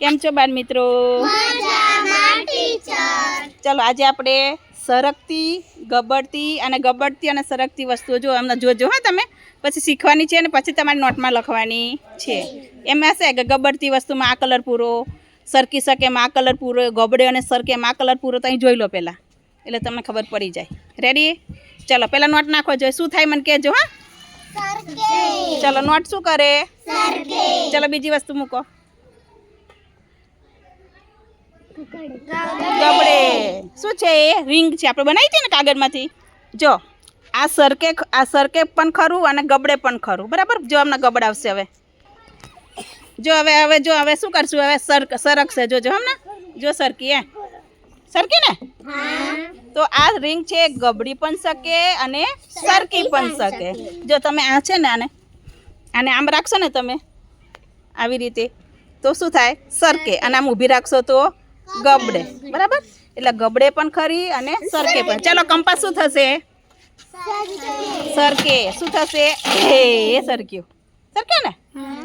કેમ છો બાળ મિત્રો? ચલો આજે આપણે સરકતી ગબડતી અને ગબડતી અને સરકતી વસ્તુઓ જો અમને જોજો હા તમે. પછી શીખવાની છે અને પછી તમારી નોટમાં લખવાની છે. એમાં હશે કે ગબડતી વસ્તુમાં આ કલર પૂરો સરકી શકે એમાં આ કલર પૂરો ગબડે અને સરકે એમાં આ કલર પૂરો તો અહીં જોઈ લો પહેલાં. એટલે તમને ખબર પડી જાય. રેડી ચલો પહેલાં નોટ નાખો જોઈએ. શું થાય મને કહેજો હા. ચલો નોટ શું કરે? ચલો બીજી વસ્તુ મૂકો. ગબડે શું છે એ? રિંગ છે. આપણે બનાવી હતી ને કાગળમાંથી? જો આ સરકે આ સરકે પણ ખરું અને ગબડે પણ ખરું. બરાબર? જો અમને ગબડાવશે હવે. જો હવે હવે જો હવે શું કરશું? હવે સરક સરકશે. જો જો હમણાં જો સરકી એ સરકી ને? તો આ રિંગ છે ગબડી પણ શકે અને સરકી પણ શકે. જો તમે આ છે ને આને આને આમ રાખશો ને તમે આવી રીતે તો શું થાય? સરકે. અને આમ ઊભી રાખશો તો ગબડે. બરાબર? એટલે ગબડે પણ ખરી અને સરકે પણ. ચાલો કંપાસ શું થશે? સરકે. શું થશે? એ સરક્યું. સરકે ને?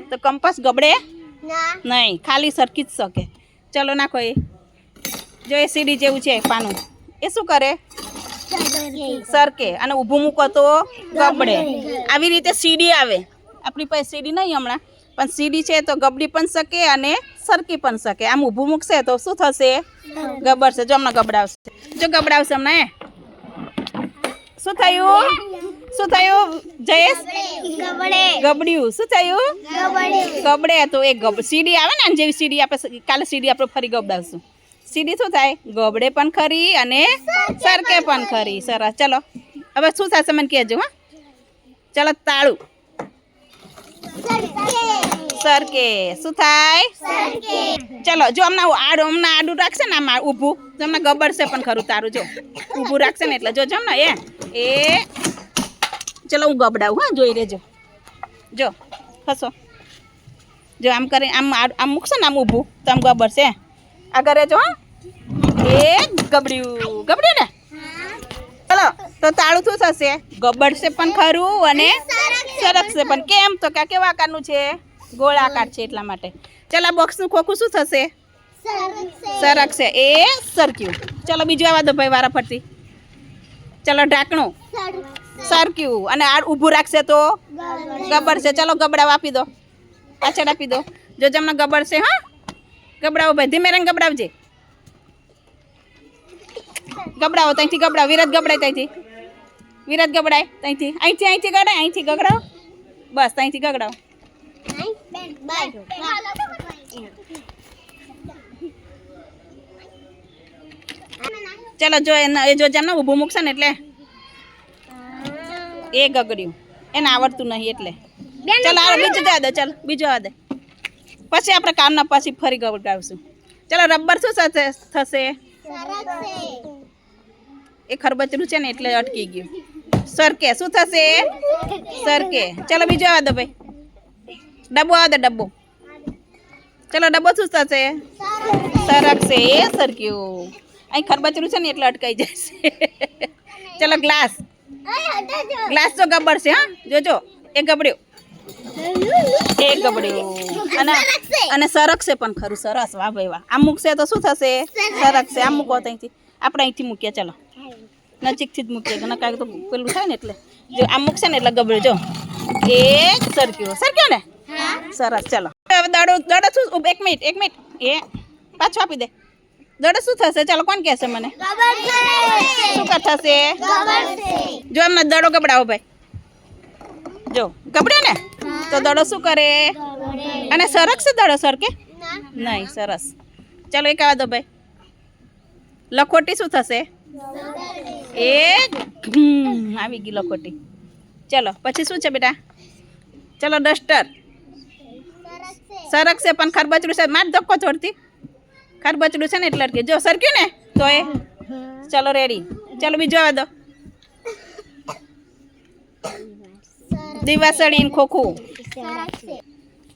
તો કંપાસ ગબડે? નહીં ખાલી સરકી જ શકે. ચલો નાખો એ. જો એ સીડી જેવું છે પાનું. એ શું કરે? સરકે. અને ઊભું મૂકો તો ગબડે. આવી રીતે સીડી આવે. આપણી પાસે સીડી નહીં હમણાં. પણ સીડી છે તો ગબડી પણ શકે અને સરકી પણ શકે. આમ ઊભું મૂકશે તો શું થશે? ગબડશે. જો હમણાં ગબડાવશે. જો ગબડાવશે હમણાં શું થયું? શું થયું? જયેશ? ગબડ્યું. શું થયું? ગબડે. તો એ ગબ સીડી આવે ને જેવી સીડી આપણે કાલે સીડી આપણે ફરી ગબડાવશું. સીડી શું થાય? ગબડે પણ ખરી અને સરકે પણ ખરી. સરસ. ચલો. હવે શું થશે મને કહેજો હા. ચલો તાળું. સરકે શું થાય? ચલો જો હમણાં આડું હમણાં આડું રાખશે ને આમાં ઊભું. તો હમણાં ગબડશે પણ ખરું તારું જો. ઊભું રાખશે ને એટલે. જો જો ને એ એ. ચલો હું ગબડાવું હા જોઈ લેજો જો હસો. જો આમ કરી આમ આમ મૂકશે ને આમ ઊભું તો આમ ગબડશે આગળ રહેજો હા. એ ગબડ્યું. ગબડ્યું ને? ચલો તો તાળું શું થશે? ગબડશે પણ ખરું અને સરકશે પણ કેમ? તો કે કેવા આકારનું છે? ગોળ આકાર છે એટલા માટે. ચાલ, આ બોક્સનું ખોખું શું થશે? સરકશે. એ સરક્યું. ચલો, બીજું આવા દો ભાઈ વારા ફરતી. ચલો, ઢાંકણું. સરક્યું. અને આ ઊભું રાખશે તો? ગબડશે ચલો, ગબડાવ આપી દો. પાછળ આપી દો. જો જમણા ગબડશે હા? ગબડાવો ભાઈ. ધીમે રંગ ગબડાવજે. ગબડાવો ત્યાંથી ગબડાવો. વિરત ગબડાય ત્યાંથી. વિરત ગબડાય ત્યાંથી. અહીંથી અહીંથી ગડાય અહીંથી ગગડાવો બસ, ત્યાંથી ગગડાવો ચલો જો એને એ જો જેમને ઊભું મૂકશે ને એટલે એ ગગડ્યું. એને આવડતું નહીં એટલે. ચાલ આ બીજું જવા દે ચાલ બીજું આ દે. પછી આપણે કામના પછી ફરી ગવડાવશું ચાલો રબર શું સાથે થશે? એ ખરબચરું છે ને એટલે અટકી ગયું. સરકે શું થશે? સરકે. ચાલો બીજું આવે દો ભાઈ. ડબ્બો દે ડબ્બો. ચાલો, ડબ્બો શું થશે? સરકશે એ સરક્યું. અહીં ખરબચરું છે ને, એટલે અટકાઈ જશે. ચાલો, ગ્લાસ. ગ્લાસ તો ગબડશે હા? જોજો, એ ગબડ્યો. એ ગબડ્યો. અને અને સરકશે પણ ખરું, સરસ. વાહ ભાઈ વાહ. આમ મૂકશે તો શું થશે? સરકશે આમ મૂકો અહીંથી. આપણે અહીંથી મૂકીએ, ચાલો. નજીકથી જ મૂકીએ. ઘણા કાંઈક તો પેલું થાય ને, એટલે. જો આમ મૂકશે ને, એટલે ગબડ્યો. જો. એક સરક્યો. સરક્યો ને? સરસ, ચાલો. હવે દડો દડો શું એક મિનિટ એક મિનિટ. એ, પાછું આપી દે. દડો શું થશે? ચાલો, કોણ કહેશે મને? શું થશે? જો એમને દડો ગબડાવો ભાઈ. જો ગબડ્યો ને? તો દડો શું કરે? અને સરસ દડો સર કે? નહીં, સરસ. ચાલો, એક આવા દો ભાઈ. લખોટી શું થશે? એ આવી ગઈ લખોટી. ચલો, પછી શું છે બેટા? ચલો, ડસ્ટર. સરકશે પણ ખરબચડું છે. માર ધક્કો છોડતી. ખરબચડું છે ને એટલે અટકે. જો સરક્યું ને, તો એ. ચલો રેડી ચલો, બીજું આવવા દો. દિવાસળી ને ખોખું.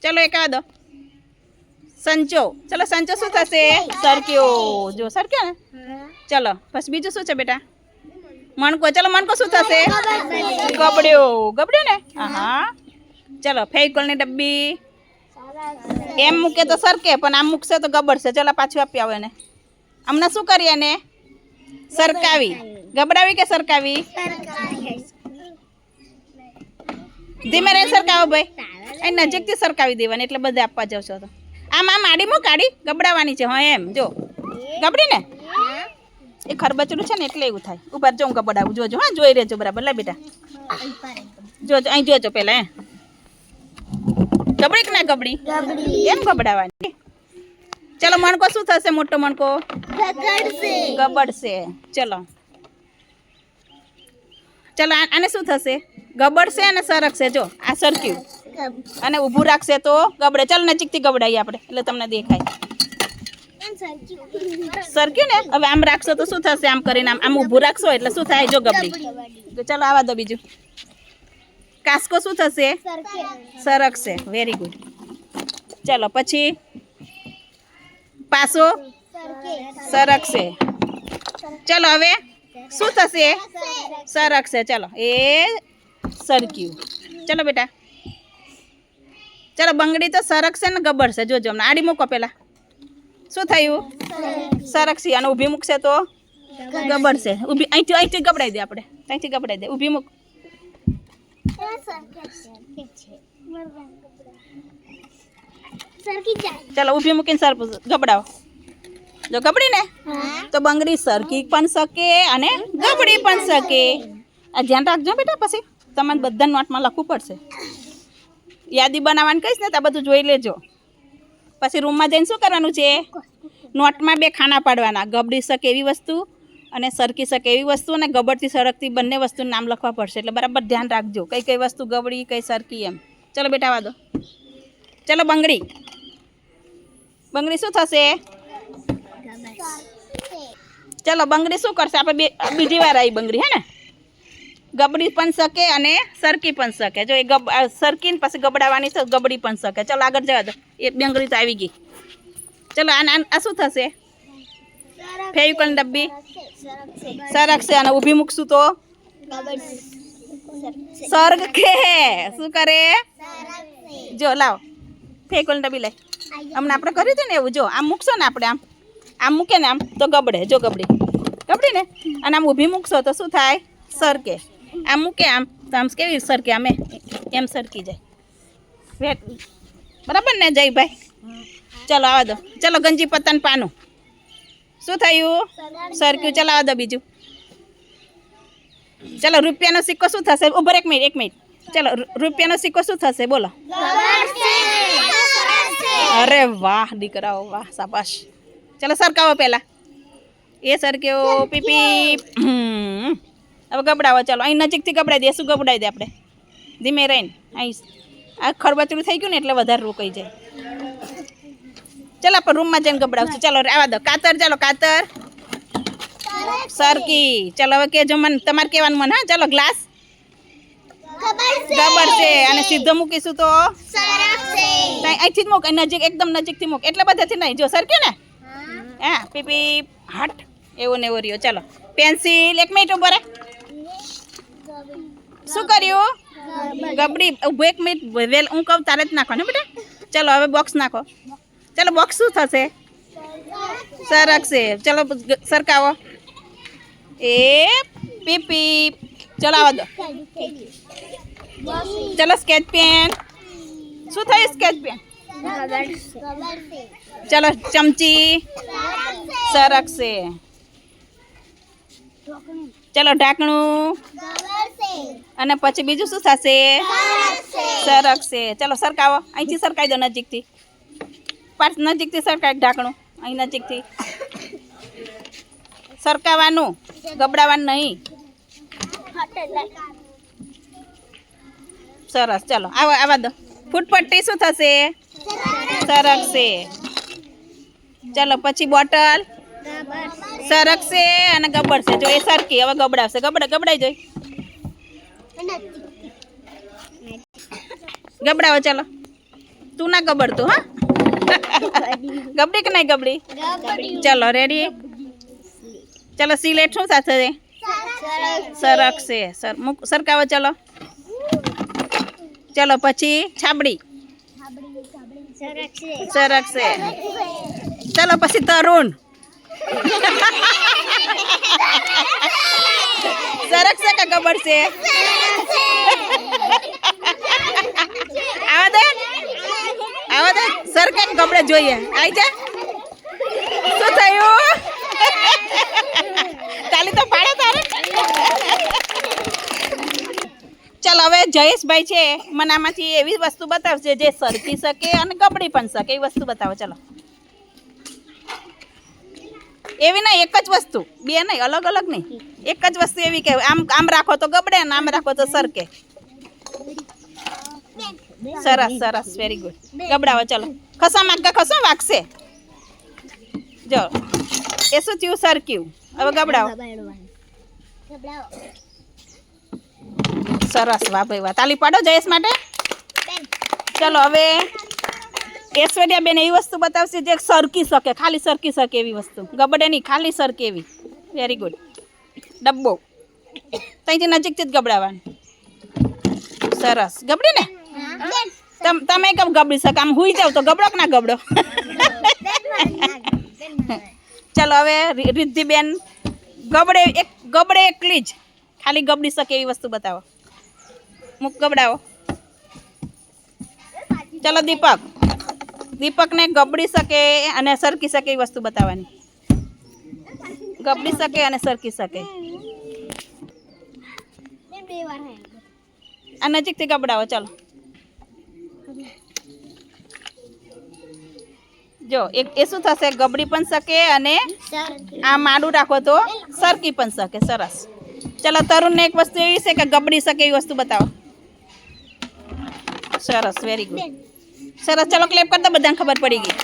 ચલો, એક આવવા દો. સંચો. ચલો, સંચો શું થશે? સરક્યો. જો, સરક્યો ને? ચલો પછી બીજું શું છે, બેટા? મણકો. ચલો, મણકો શું થશે? ગબડ્યો. ગબડ્યો ને? હા. ચલો, ફેવિકોલની ડબ્બી. એમ મૂકે તો સરકે, પણ આમ મૂકશે તો ગબડશે. ચલો પાછું આપી આવો એને. હમણાં શું કરીએ એને? સરકાવી. ગબડાવી કે સરકાવી? ધીમે રહી સરકાવો ભાઈ. એ નજીકથી સરકાવી દેવાની, એટલે બધે આપવા જાવ છો તો. આમ આમ, આડી મૂક, આડી. ગબડાવાની છે, હા, એમ. જો. ગબડી ને? એ ખરબચડું છે ને, એટલે એવું થાય. ઉપર જો હું ગબડાવું. જોજો, હા, જોઈ રહેજો બરાબર, લે બેટા. જોજો, અહીં જોજો પહેલાં, હે. ગબડી કે ના ગબડી? એમ ગબડાવાની? ચલો મણકો શું થશે મોટો મણકો? ગબડશે. ચલો. ચલો આને શું થશે? ગબડશે અને સરકશે. જો આ સરક્યું. અને ઊભું રાખશે તો ગબડે. ચાલ નજીકથી ગબડાઈએ આપણે એટલે તમને દેખાય. સરક્યું ને? હવે આમ રાખશો તો શું થશે? આમ કરીને આમ આમ ઊભું રાખશો એટલે શું થાય? જો ગબડી. તો ચાલો આવા દો બીજું. કાસ્કો શું થશે? સરકશે. વેરી ગુડ ચલો, પછી પાસો સરકશે. ચલો, હવે શું થશે? સરકશે. ચલો, એ સરક્યું. ચલો, બેટા. ચલો, બંગડી તો સરકશે ને ગબડશે. જોજો હમણાં આડી મૂકો પેલા. શું થયું? સરકશી. અને ઊભી મૂકશે તો ગબડશે. ઊભી, અહીંથી અહીંથી ગબડાઈ દે આપણે. અહીંથી ગબડાઈ દે. ઊભી મૂક. ચલો ઊભી મૂકીને સર ગબડાવો. જો ગબડી ને? તો બંગડી સરકી પણ શકે અને ગબડી પણ શકે. આ ધ્યાન રાખજો બેટા પછી તમારે બધા નોટમાં લખવું પડશે. યાદી બનાવવાની કહીશ ને તો આ બધું જોઈ લેજો. પછી રૂમમાં જઈને શું કરવાનું છે? નોટમાં બે ખાના પાડવાના. ગબડી શકે એવી વસ્તુ અને સરકી શકે એવી વસ્તુ અને ગબડતી સળગતી બંને વસ્તુનું નામ લખવા પડશે. એટલે બરાબર ધ્યાન રાખજો. કઈ કઈ વસ્તુ ગબડી, કઈ સરકી એમ. ચલો બેટા વાદો ચલો, બંગડી. બંગડી શું થશે? ચલો, બંગડી શું કરશે? આપણે બીજી વાર આવી બંગડી, હે ને? ગબડી પણ શકે અને સરકી પણ શકે. જો એ ગબ સરકીને પછી ગબડાવાની છે ગબડી પણ શકે. ચલો, આગળ જવા દો. એ બંગડી તો આવી ગઈ. ચલો આ શું થશે? ફેવિકોલ ડબ્બી. સરકશે અને ઊભી મૂકશું તો? સ્વર્ગ કે શું કરે? જો લાવ. ફેવિકોલ ડબ્બી લઈ. હમણાં આપણે કર્યું હતું ને એવું? જો આમ મૂકશો ને આપણે આમ. આમ મૂકે ને આમ તો ગબડે જો ગબડી. ગબડી ને? અને આમ ઊભી મૂકશો તો શું થાય? સરકે. આમ મૂકે આમ. તો આમ કેવી સરકે? આમે એમ સરકી જાય? વેટ. બરાબર ને જય ભાઈ ચલો આવા દો. ચલો ગંજી પતન પાનું. શું થયું? સરક્યું ચલો આવા દો બીજું. ચલો, રૂપિયાનો સિક્કો શું થશે? ઉભર એક મિનિટ એક મિનિટ. ચલો રૂપિયાનો સિક્કો શું થશે? બોલો. અરે વાહ, દીકરાઓ, વાહ સાપાશ ચલો, સરકાવો પહેલાં. એ સરક્યો, પીપી. હવે ગબડાવો, ચાલો. અહીં નજીકથી ગબડાવી દે, શું ગબડાવી દે આપણે? ધીમે રહીને. અહીં આ ખરબચડું થઈ ગયું ને એટલે વધારે રોકાઈ જાય. ચાલો આપણે રૂમમાં જઈને ગબડાવશું ચાલો આવા દો. કાતર ચાલો કાતર. સરકી. ચાલો હવે કેજો મને તમારે કહેવાનું મને હા? ચાલો ગ્લાસ. ગબર છે. અને સીધો મૂકીશું તો? અહીંથી જ મૂક નજીક એકદમ નજીકથી મૂક. એટલે બધાથી નહીં. જો સરકે ને? હા. પીપી હટ. એવો ને એવો રહ્યો. ચાલો. પેન્સિલ એક મિનિટ ઊભો રે. શું કર્યું? ગબડી. ઊભો એક મિનિટ. વેલ હું કહું તારે જ નાખો ને બેટા. ચાલો હવે બોક્સ નાખો. ચલો બોક્સ શું થશે? સરકશે. ચલો સરકાવો. એ પીપી ચલો દો. ચલો સ્કેચ પેન શું થયું સ્કેચ પેન ચલો ચમચી. સરકશે. ચલો ઢાંકણું. અને પછી બીજું શું થશે? સરકશે. ચલો સરકાવો. અહીંથી સરકાઈ દો નજીકથી. પાસ નજીકથી સરકાય ઢાંકણું. અહીં નજીકથી. સરકાવાનું, ગબડાવાનું નહીં. સરસ, ચલો, આવો, આવા દો. ફૂટપટ્ટી શું થશે? સરકશે. ચલો, પછી બોટલ. સરકશે અને ગબડશે. જો, એ સરકી હવે ગબડાવશે. ગબડા, ગબડાઈ જોઈ. ગબડાવો, ચલો. તું ના ગબડતું, હા? ગબડી કે નહીં ગબડી? ચલો રેડી ચલો સિલેટ શું સાથે સરકશે સર મૂક સરકાવો ચલો. ચલો પછી છાબડી. સરકશે ચલો પછી તરુણ. સરકશે કે ગબડશે આવા દે આવા દે ગબડે જોઈએ. આઈ જા. શું થયું? તાલી તો પાડે તારે. ચાલ, હવે જયેશભાઈ છે, મને આમાંથી એવી વસ્તુ બતાવશે જે સરકી શકે અને ગબડી પણ શકે. એવી વસ્તુ બતાવો, ચાલો. એવી ના એક જ વસ્તુ. બે નહીં, અલગ અલગ નહીં. એક જ વસ્તુ એવી કે આમ આમ રાખો તો ગબડે ને આમ રાખો તો સરકે. સરસ સરસ વેરી ગુડ ગબડાવો, ચલો. ખસા માગા ખસો વાગશે? જો, એ શું થયું સરક્યું હવે ગબડાવો. સરસ, વાહ ભાઈ, વાહ. તાલી પાડો જયેશ માટે? ચલો, હવે ઐશ્વર્યા બેન એવી વસ્તુ બતાવશે જે સરકી શકે, ખાલી સરકી શકે એવી વસ્તુ. ગબડે નહીં, ખાલી સરકે એવી. વેરી ગુડ ડબ્બો. ત્યાંથી નજીકથી જ ગબડાવાનું. સરસ. ગબડી ને? તમ તમે કેમ ગબડી શકો? આમ હુઈ જાવ તો ગબડો કે ના ગબડો? ચાલો હવે રિદ્ધિબેન ગબડે એક ગબડે એકલી જ. ખાલી ગબડી શકે એવી વસ્તુ બતાવો. મુક ગબડાવો. ચલો દીપક. દીપકને ગબડી શકે અને સરકી શકે એવી વસ્તુ બતાવવાની. ગબડી શકે અને સરકી શકે. આ નજીકથી ગબડાવો ચાલો. જો, એક એ શું થશે? ગબડી પણ શકે અને આ માડું રાખો તો સરકી પણ શકે, સરસ. ચલો, તરુણને એક વસ્તુ એવી છે કે ગબડી શકે એવી વસ્તુ બતાવો. સરસ વેરી ગુડ સરસ. ચલો ક્લેપ કરતા બધાને ખબર પડી ગઈ.